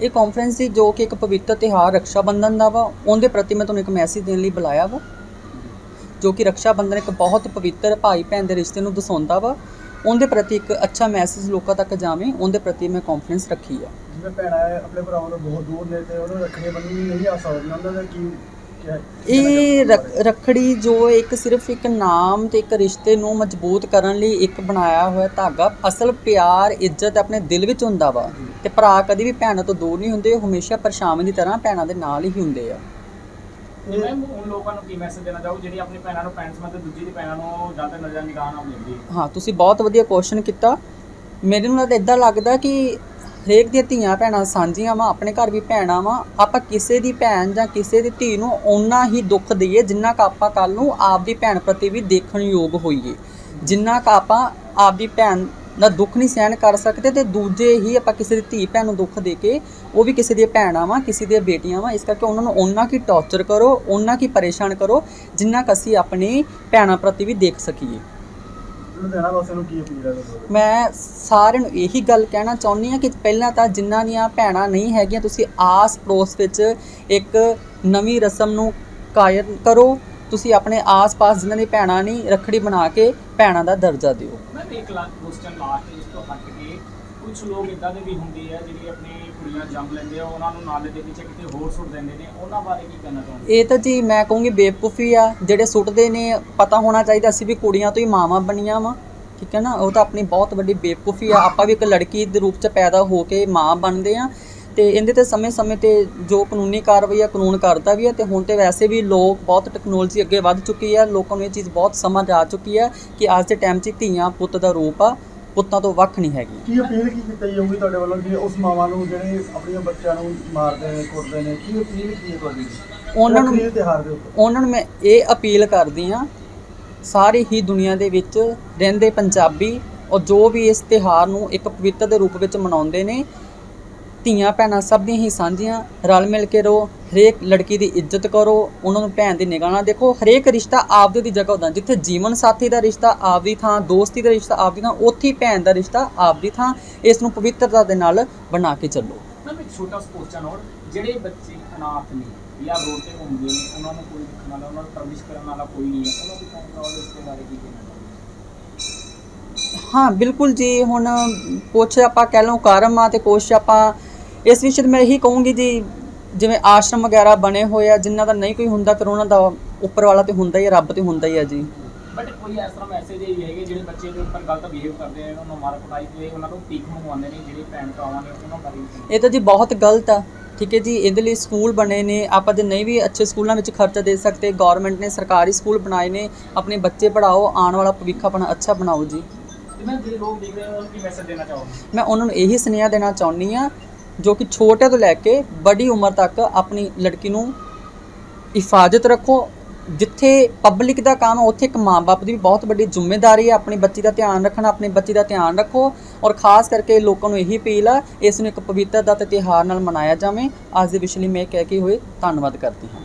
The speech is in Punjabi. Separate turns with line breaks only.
ਇਹ ਕਾਨਫਰੰਸ ਸੀ ਜੋ ਕਿ ਇੱਕ ਪਵਿੱਤਰ ਤਿਉਹਾਰ ਰੱਖਿਆ ਬੰਧਨ ਦਾ ਵਾ। ਉਹਦੇ ਪ੍ਰਤੀ ਮੈਂ ਤੁਹਾਨੂੰ ਇੱਕ ਮੈਸੇਜ ਦੇਣ ਲਈ ਬੁਲਾਇਆ ਵਾ ਜੋ ਕਿ ਰੱਖਿਆ ਬੰਧਨ ਇੱਕ ਬਹੁਤ ਪਵਿੱਤਰ ਭਾਈ ਭੈਣ ਦੇ ਰਿਸ਼ਤੇ ਨੂੰ ਦਰਸਾਉਂਦਾ ਵਾ। ਉਹਦੇ ਪ੍ਰਤੀ ਇੱਕ ਅੱਛਾ ਮੈਸੇਜ ਲੋਕਾਂ ਤੱਕ ਜਾਵੇ ਉਹਦੇ ਪ੍ਰਤੀ ਮੈਂ ਕਾਨਫਰੰਸ ਰੱਖੀ ਆ।
ਜਿਵੇਂ ਭੈਣਾਂ ਹੈ ਆਪਣੇ ਭਰਾਵਾਂ ਨੂੰ ਬਹੁਤ ਦੂਰ ਨੇ ਤੇ ਉਹਨੂੰ ਰੱਖੜੀ ਬੰਨ੍ਹਣੀ ਨਹੀਂ ਆ ਸਕਦੀਆਂ ਉਹਨਾਂ ਦਾ ਕੀ ਕਿਆ-
ਇਹ ਰੱਖ- ਰੱਖੜੀ ਜੋ ਇੱਕ ਸਿਰਫ ਇੱਕ ਨਾਮ ਤੇ ਇੱਕ ਰਿਸ਼ਤੇ ਨੂੰ ਮਜ਼ਬੂਤ ਕਰਨ ਲਈ ਇੱਕ ਬਣਾਇਆ ਹੋਇਆ ਧਾਗਾ ਅਸਲ ਪਿਆਰ ਇੱਜ਼ਤ ਆਪਣੇ ਦਿਲ ਵਿੱਚ ਹੁੰਦਾ ਵਾ। ਤੇ ਭਰਾ ਕਦੀ ਵੀ ਭੈਣਾਂ ਤੋਂ ਦੂਰ ਨਹੀਂ ਹੁੰਦੇ ਉਹ ਹਮੇਸ਼ਾ ਪਰਛਾਵੇਂ ਦੀ ਤਰ੍ਹਾਂ ਭੈਣਾਂ ਦੇ ਨਾਲ ਹੀ ਹੁੰਦੇ ਆ।
ਤੇ ਮੈਂ ਉਨ ਲੋਕਾਂ ਨੂੰ ਕੀ ਮੈਸੇਜ ਦੇਣਾ ਚਾਹੋ? ਜਿਹੜੀ ਆਪਣੀ ਭੈਣਾਂ ਨੂੰ ਪੈਂਟਸ ਮਤ ਦੂਜੀ ਦੀ ਭੈਣਾਂ ਨੂੰ ਜ਼ਿਆਦਾ ਨਜ਼ਰ ਨਿਗਾਹ ਨਾਲ ਮਿਲਦੀ
ਹਾਂ ਤੁਸੀਂ ਬਹੁਤ ਵਧੀਆ ਕੁਐਸਚਨ ਕੀਤਾ। ਮੇਰੇ ਨੂੰ ਤਾਂ ਇਦਾਂ ਲੱਗਦਾ ਕਿ ਹਰੇਕ ਦੀਆਂ ਧੀਆਂ ਭੈਣਾਂ ਸਾਂਝੀਆਂ ਵਾ ਆਪਣੇ ਘਰ ਵੀ ਭੈਣਾਂ ਵਾ। ਆਪਾਂ ਕਿਸੇ ਦੀ ਭੈਣ ਜਾਂ ਕਿਸੇ ਦੀ ਧੀ ਨੂੰ ਓਨਾ ਹੀ ਦੁੱਖ ਦਈਏ ਜਿੰਨਾ ਕੁ ਆਪਾਂ ਕੱਲ ਨੂੰ ਆਪਦੀ ਭੈਣ ਪ੍ਰਤੀ ਵੀ ਦੇਖਣ ਯੋਗ ਹੋਈਏ। ਜਿੰਨਾ ਕੁ ਆਪਾਂ ਆਪਦੀ ਭੈਣ ਦਾ ਦੁੱਖ ਨਹੀਂ ਸਹਿਣ ਕਰ ਸਕਦੇ ਤੇ ਦੂਜੇ ਹੀ ਆਪਾਂ ਕਿਸੇ ਦੀ ਧੀ ਭੈਣ ਨੂੰ ਦੁੱਖ ਦੇ ਕੇ ਉਹ ਵੀ ਕਿਸੇ ਦੀਆਂ ਭੈਣਾਂ ਵਾ ਕਿਸੇ ਦੀਆਂ ਬੇਟੀਆਂ ਵਾ ਇਸ ਕਰਕੇ ਉਹਨਾਂ ਨੂੰ ਓਨਾ ਕੀ ਟੌਰਚਰ ਕਰੋ ਓਨਾ ਕੀ ਪਰੇਸ਼ਾਨ ਕਰੋ ਜਿੰਨਾ ਕੁ ਅਸੀਂ ਆਪਣੀ ਭੈਣਾਂ ਪ੍ਰਤੀ ਵੀ ਦੇਖ ਸਕੀਏ
ਲੁਧਿਆਣਾ ਵਾਸੀਆਂ ਨੂੰ ਕੀ ਅਪੀਲ ਹੈ ਤੁਹਾਡੀ?
ਮੈਂ ਸਾਰਿਆਂ ਨੂੰ ਇਹੀ ਗੱਲ ਕਹਿਣਾ ਚਾਹੁੰਦੀ ਹਾਂ ਕਿ ਪਹਿਲਾਂ ਤਾਂ ਜਿਨ੍ਹਾਂ ਦੀਆਂ ਭੈਣਾਂ ਨਹੀਂ ਹੈਗੀਆਂ ਤੁਸੀਂ ਆਸ ਪੜੋਸ ਵਿੱਚ ਇੱਕ ਨਵੀਂ ਰਸਮ ਨੂੰ ਕਾਇਮ ਕਰੋ ਤੁਸੀਂ ਆਪਣੇ ਆਸ-ਪਾਸ ਜਿਨ੍ਹਾਂ ਦੀ ਭੈਣਾਂ ਨਹੀਂ ਰੱਖੜੀ ਬਣਾ ਕੇ ਭੈਣਾਂ ਦਾ ਦਰਜਾ ਦਿਓ।
ਮੈਂ ਇੱਕ ਲਾਸਟ ਕੁਐਸਚਨ ਲਾਸਟ ਇਸ ਤੋਂ ਹਟ ਕੇ ਕੁਝ ਲੋਕ ਇਦਾਂ ਦੇ ਵੀ ਹੁੰਦੇ ਆ ਜਿਹੜੀ ਆਪਣੀ ਕੁੜੀਆਂ ਜੰਮ ਲੈਂਦੇ ਆ ਉਹਨਾਂ ਨੂੰ ਨਾਲੇ ਦੇ ਪਿੱਛੇ ਕਿਤੇ ਹੋਰ ਸੁੱਟ ਦਿੰਦੇ ਨੇ। ਉਹਨਾਂ ਬਾਰੇ ਕੀ ਕਹਿਣਾ ਚਾਹੁੰਦੇ
ਇਹ ਤਾਂ ਜੀ ਮੈਂ ਕਹੂੰਗੀ ਬੇਵਕੂਫੀ ਆ ਜਿਹੜੇ ਸੁੱਟਦੇ ਨੇ ਪਤਾ ਹੋਣਾ ਚਾਹੀਦਾ ਅਸੀਂ ਵੀ ਕੁੜੀਆਂ ਤੋਂ ਹੀ ਮਾਵਾਂ ਬਣੀਆਂ ਵਾ ਠੀਕ ਹੈ ਨਾ? ਉਹ ਤਾਂ ਆਪਣੀ ਬਹੁਤ ਵੱਡੀ ਬੇਵਕੂਫੀ ਆ। ਆਪਾਂ ਵੀ ਇੱਕ ਲੜਕੀ ਦੇ ਰੂਪ ਚ ਪੈਦਾ ਹੋ ਕੇ ਮਾਂ ਬਣਦੇ ਆ। ਤੇ ਇਹਦੇ ਤੇ ਸਮੇਂ-ਸਮੇਂ ਤੇ ਜੋ ਕਾਨੂੰਨੀ ਕਾਰਵਾਈ ਆ ਕਾਨੂੰਨ ਕਰਦਾ ਵੀ ਆ ਤੇ ਹੁਣ ਤੇ ਵੈਸੇ ਵੀ ਲੋਕ ਬਹੁਤ ਟੈਕਨੋਲੋਜੀ ਅੱਗੇ ਵੱਧ ਚੁੱਕੀ ਆ ਲੋਕਾਂ ਨੂੰ ਇਹ ਚੀਜ਼ ਬਹੁਤ ਸਮਝ ਆ ਚੁੱਕੀ ਆ ਕਿ ਅੱਜ ਦੇ ਟਾਈਮ 'ਚ ਧੀਆਂ ਪੁੱਤ ਦਾ ਰੂਪ ਆ ਪੁੱਤਾਂ ਤੋਂ ਵੱਖ ਨਹੀਂ ਹੈਗੀ।
ਕੀ ਅਪੀਲ ਕੀ ਕੀਤੀ ਜਾਊਗੀ ਤੁਹਾਡੇ ਵੱਲੋਂ ਕਿ ਉਸ ਮਾਵਾਂ ਨੂੰ ਜਿਹੜੇ ਆਪਣੀਆਂ ਬੱਚਿਆਂ ਨੂੰ ਮਾਰਦੇ ਨੇ ਕੁੱਟਦੇ ਨੇ ਕੀ ਅਪੀਲ ਕੀ ਹੈ ਤੁਹਾਡੀ?
ਉਹਨਾਂ ਨੂੰ-
ਤਿਉਹਾਰ ਦੇ ਉੱਪਰ।
ਉਹਨਾਂ ਨੂੰ ਮੈਂ ਇਹ ਅਪੀਲ ਕਰਦੀ ਆ ਸਾਰੇ ਹੀ ਦੁਨੀਆ ਦੇ ਵਿੱਚ ਰਹਿੰਦੇ ਪੰਜਾਬੀ ਔਰ ਜੋ ਵੀ ਇਸ ਤਿਹਾਰ ਨੂੰ ਇੱਕ ਪਵਿੱਤਰ ਦੇ ਰੂਪ ਵਿੱਚ ਮਨਾਉਂਦੇ ਨੇ ਧੀਆਂ ਭੈਣਾਂ ਸਭ ਦੀਆਂ ਹੀ ਸਾਂਝੀਆਂ ਰਲ ਮਿਲ ਕੇ ਰਹੋ ਹਰੇਕ ਲੜਕੀ ਦੀ ਇੱਜ਼ਤ ਕਰੋ ਉਹਨਾਂ ਨੂੰ ਭੈਣ ਦੀ ਨਿਗਾਹ ਨਾਲ ਦੇਖੋ ਹਰੇਕ ਰਿਸ਼ਤਾ ਆਪਦੇ ਦੀ ਜਗ੍ਹਾ ਹੁੰਦਾ ਜਿੱਥੇ ਜੀਵਨ ਸਾਥੀ ਦਾ ਰਿਸ਼ਤਾ ਆਪਦੀ ਥਾਂ ਦੋਸਤੀ ਦਾ ਰਿਸ਼ਤਾ ਆਪਦੀ ਥਾਂ ਉੱਥੇ ਹੀ ਭੈਣ ਦਾ ਰਿਸ਼ਤਾ ਆਪਦੀ ਥਾਂ ਇਸ ਨੂੰ ਪਵਿੱਤਰਤਾ ਦੇ ਨਾਲ ਬਣਾ ਕੇ ਚੱਲੋ।
ਮੈਂ ਇੱਕ ਛੋਟਾ ਕੁਐਸਚਨ ਹੋਰ ਜਿਹੜੇ ਬੱਚੇ ਅਨਾਥ ਨੇ ਜਾਂ ਰੋਡ ਤੇ ਘੁੰਮਦੇ ਨੇ ਉਹਨਾਂ ਨੂੰ ਕੋਈ ਦੇਖਣ ਵਾਲਾ ਉਹਨਾਂ ਨੂੰ ਪਰਵਿਸ਼ ਕਰਨ ਵਾਲਾ ਕੋਈ ਨਹੀਂ ਹੈ ਉਹਨਾਂ ਦੀ ਭੈਣ ਭਰਾ ਇਸ ਦੇ ਬਾਰੇ ਕੀ ਕਹਿਣਾ ਚਾਹੁੰਦੇ
ਹਾਂ ਬਿਲਕੁਲ ਜੀ ਹੁਣ ਕੁਛ ਆਪਾਂ ਕਹਿ ਲਓ ਕਰਮ ਆ ਤੇ ਕੁਛ ਆਪਾਂ ਇਸ ਵਿਸ਼ੇ ਤੇ ਮੈਂ ਇਹੀ ਕਹੂੰਗੀ ਜੀ ਜਿਵੇਂ ਆਸ਼ਰਮ ਵਗੈਰਾ ਬਣੇ ਹੋਏ ਆ ਜਿਨ੍ਹਾਂ ਦਾ ਨਹੀਂ ਕੋਈ ਹੁੰਦਾ ਫਿਰ ਉਹਨਾਂ ਦਾ ਉੱਪਰ ਵਾਲਾ ਤੇ ਹੁੰਦਾ ਹੀ ਆ ਰੱਬ ਤੇ ਹੁੰਦਾ ਹੀ ਆ ਜੀ।
ਬਟ ਕੋਈ ਇਸ ਤਰ੍ਹਾਂ ਮੈਸੇਜ ਇਹ ਵੀ ਹੈਗੇ ਜਿਹੜੇ ਬੱਚੇ ਦੇ ਉੱਪਰ ਗਲਤ ਬਿਹੇਵ ਕਰਦੇ ਨੇ ਉਹਨਾਂ ਨੂੰ ਮਾਰ ਕੁਟਾਈ ਤੇ ਉਹਨਾਂ ਨੂੰ ਭੀਖ ਮੰਗਵਾਉਂਦੇ ਨੇ ਜਿਹੜੇ ਭੈਣ ਭਰਾਵਾਂ ਨੇ ਉਹਨਾਂ ਬਾਰੇ?
ਇਹ ਤਾਂ ਜੀ ਬਹੁਤ ਗਲਤ ਆ ਠੀਕ ਹੈ ਜੀ ਇਹਦੇ ਲਈ ਸਕੂਲ ਬਣੇ ਨੇ ਆਪਾਂ ਜੇ ਨਹੀਂ ਵੀ ਅੱਛੇ ਸਕੂਲਾਂ ਵਿੱਚ ਖਰਚਾ ਦੇ ਸਕਦੇ ਗਵਰਨਮੈਂਟ ਨੇ ਸਰਕਾਰੀ ਸਕੂਲ ਬਣਾਏ ਨੇ ਆਪਣੇ ਬੱਚੇ ਪੜਾਓ ਆਉਣ ਵਾਲਾ ਭਵਿੱਖ ਆਪਣਾ ਅੱਛਾ ਬਣਾਓ ਜੀ।
ਤੇ ਮੈਂ ਜਿਹੜੇ ਲੋਕ ਦੇਖ ਰਹੇ ਹੋ ਕੀ ਮੈਸੇਜ ਦੇਣਾ ਚਾਹੋਗੇ?
ਮੈਂ ਉਹਨਾਂ ਨੂੰ ਇਹੀ ਸੁਨੇਹਾ ਦੇਣਾ ਚਾਹੁੰਦੀ ਆ ਜੋ ਕਿ ਛੋਟੇ ਤੋਂ ਲੈ ਕੇ ਵੱਡੀ ਉਮਰ ਤੱਕ ਆਪਣੀ ਲੜਕੀ ਨੂੰ ਹਿਫਾਜ਼ਤ ਰੱਖੋ। ਜਿੱਥੇ ਪਬਲਿਕ ਦਾ ਕੰਮ ਹੈ, ਉੱਥੇ ਇੱਕ ਮਾਂ-ਬਾਪ ਦੀ ਵੀ ਬਹੁਤ ਵੱਡੀ ਜ਼ਿੰਮੇਵਾਰੀ ਹੈ। ਆਪਣੀ ਬੱਚੀ ਦਾ ਧਿਆਨ ਰੱਖਣਾ ਆਪਣੀ ਬੱਚੀ ਦਾ ਧਿਆਨ ਰੱਖੋ। ਔਰ ਖਾਸ ਕਰਕੇ ਲੋਕਾਂ ਨੂੰ ਇਹੀ ਅਪੀਲ ਆ ਇਸ ਨੂੰ ਇੱਕ ਪਵਿੱਤਰ ਦਾ ਤੇ ਤਿਉਹਾਰ ਨਾਲ ਮਨਾਇਆ ਜਾਵੇ। ਅੱਜ ਦੇ ਵਿਸ਼ੇ ਲਈ ਮੈਂ ਕਹਿ ਕੇ ਹੋਏ ਧੰਨਵਾਦ ਕਰਦੀ ਹਾਂ।